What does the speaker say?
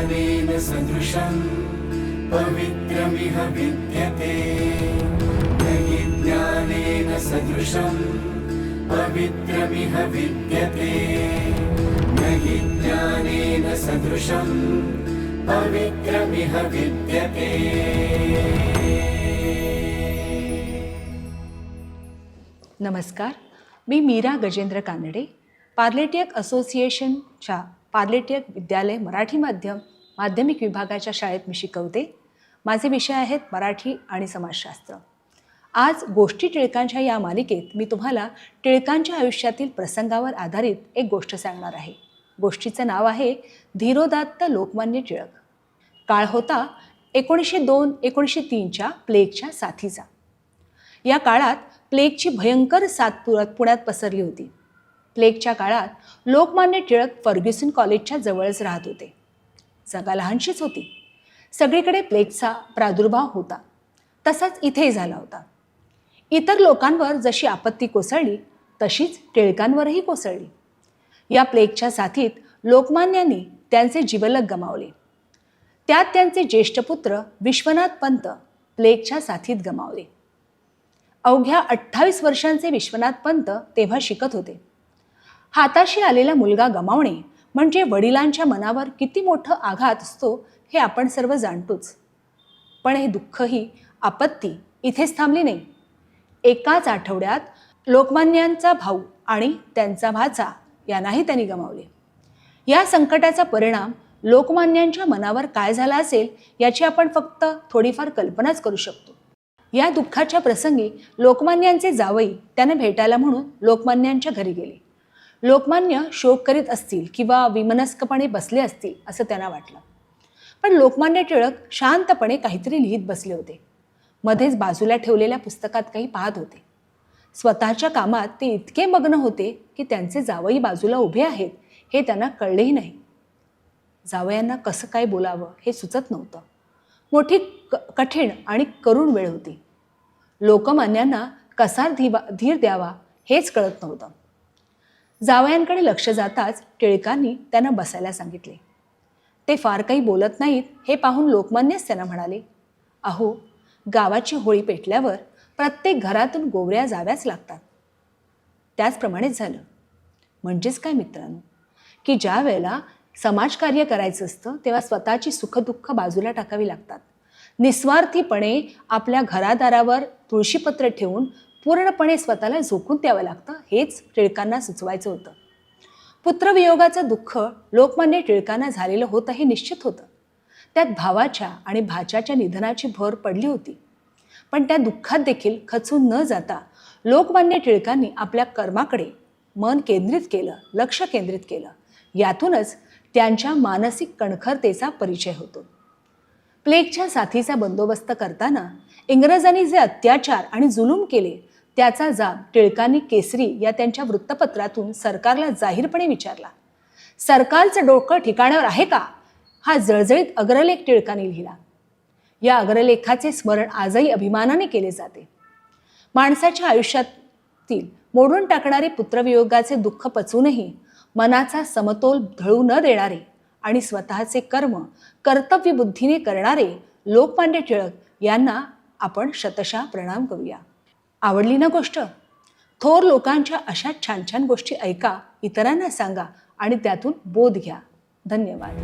ज्ञानेन सदृशम् पवित्रमिह विद्यते। न हि ज्ञानेन सदृशम् पवित्रमिह विद्यते। न हि ज्ञानेन सदृशम् पवित्रमिह विद्यते। नमस्कार मी मीरा गजेंद्र कानडे पार्लेटियक असोसिएशनच्या पार्लेटियक विद्यालय मराठी माध्यम माध्यमिक विभागाच्या शाळेत मी शिकवते. माझे विषय आहेत मराठी आणि समाजशास्त्र. आज गोष्टी टिळकांच्या या मालिकेत मी तुम्हाला टिळकांच्या आयुष्यातील प्रसंगावर आधारित एक गोष्ट सांगणार आहे. गोष्टीचं नाव आहे धीरोदात्त लोकमान्य टिळक. काळ होता एकोणीसशे दोन एकोणीसशे तीनच्या प्लेगच्या साथीचा. या काळात प्लेगची भयंकर साथ पुरात पुण्यात पसरली होती. प्लेगच्या काळात लोकमान्य टिळक फर्ग्युसन कॉलेजच्या जवळच राहत होते. जागा लहानशीच होती. सगळीकडे प्लेगचा प्रादुर्भाव होता. तसाच इथेही झाला होता. इतर लोकांवर जशी आपत्ती कोसळली तशीच टिळकांवरही कोसळली. या प्लेगच्या साथीत लोकमान्यांनी त्यांचे जीवलग गमावले. त्यात त्यांचे ज्येष्ठ पुत्र विश्वनाथ पंत प्लेगच्या साथीत गमावले. अवघ्या अठ्ठावीस वर्षांचे विश्वनाथ पंत तेव्हा शिकत होते. हाताशी आलेला मुलगा गमावणे म्हणजे वडिलांच्या मनावर किती मोठं आघात असतो हे आपण सर्व जाणतोच. पण हे दुःख ही आपत्ती इथेच थांबली नाही. एकाच आठवड्यात लोकमान्यांचा भाऊ आणि त्यांचा भाचा यांनाही त्यांनी गमावले. या संकटाचा परिणाम लोकमान्यांच्या मनावर काय झाला असेल याची आपण फक्त थोडीफार कल्पनाच करू शकतो. या दुःखाच्या प्रसंगी लोकमान्यांचे जावई त्यांना भेटायला म्हणून लोकमान्यांच्या घरी गेले. लोकमान्य शोक करीत असतील किंवा विमनस्कपणे बसले असतील असं त्यांना वाटलं. पण लोकमान्य टिळक शांतपणे काहीतरी लिहित बसले होते. मध्येच बाजूला ठेवलेल्या पुस्तकात काही पाहत होते. स्वतःच्या कामात ते इतके मग्न होते की त्यांचे जावई बाजूला उभे आहेत हे त्यांना कळलेही नाही. जावयांना कसं काय बोलावं हे सुचत नव्हतं. मोठी क कठीण आणि करुण वेळ होती. लोकमान्यांना कसा धीवा धीर द्यावा हेच कळत नव्हतं. जावयांकडे लक्ष जाताच टिळकांनी त्यांना बसायला सांगितले. ते फार काही बोलत नाहीत हे पाहून लोकमान्यच त्यांना म्हणाले अहो गावाची होळी पेटल्यावर प्रत्येक घरातून गोवऱ्या जाव्याच लागतात. त्याचप्रमाणेच झालं. म्हणजेच काय मित्रांनो? की ज्या वेळेला समाजकार्य करायचं असतं तेव्हा स्वतःची सुखदुःख बाजूला टाकावी लागतात. निस्वार्थीपणे आपल्या घरादारावर तुळशीपत्र ठेवून पूर्णपणे स्वतःला झोकून द्यावं लागतं हेच टिळकांना सुचवायचं होतं. पुत्रवियोगाचं दुःख लोकमान्य टिळकांना झालेलं होतं हे निश्चित होतं. त्यात भावाच्या आणि भाच्याच्या निधनाची भर पडली होती. पण त्या दुःखात देखील खचून न जाता लोकमान्य टिळकांनी आपल्या कर्माकडे मन केंद्रित केलं लक्ष केंद्रित केलं. यातूनच त्यांच्या मानसिक कणखरतेचा परिचय होतो. प्लेगच्या साथीचा बंदोबस्त करताना इंग्रजांनी जे अत्याचार आणि जुलूम केले त्याचा जाब टिळकांनी केसरी या त्यांच्या वृत्तपत्रातून सरकारला जाहीरपणे विचारला. सरकारचं डोकं ठिकाणावर आहे का? हा जळजळीत अग्रलेख टिळकांनी लिहिला. या अग्रलेखाचे स्मरण आजही अभिमानाने केले जाते. माणसाच्या आयुष्यातील मोडून टाकणारे पुत्रवियोगाचे दुःख पचूनही मनाचा समतोल ढळू न देणारे आणि स्वतःचे कर्म कर्तव्य बुद्धीने करणारे लोकमान्य टिळक यांना आपण शतशा प्रणाम करूया. आवडली ना गोष्ट? थोर लोकांच्या अशा छान छान गोष्टी ऐका इतरांना सांगा आणि त्यातून बोध घ्या. धन्यवाद.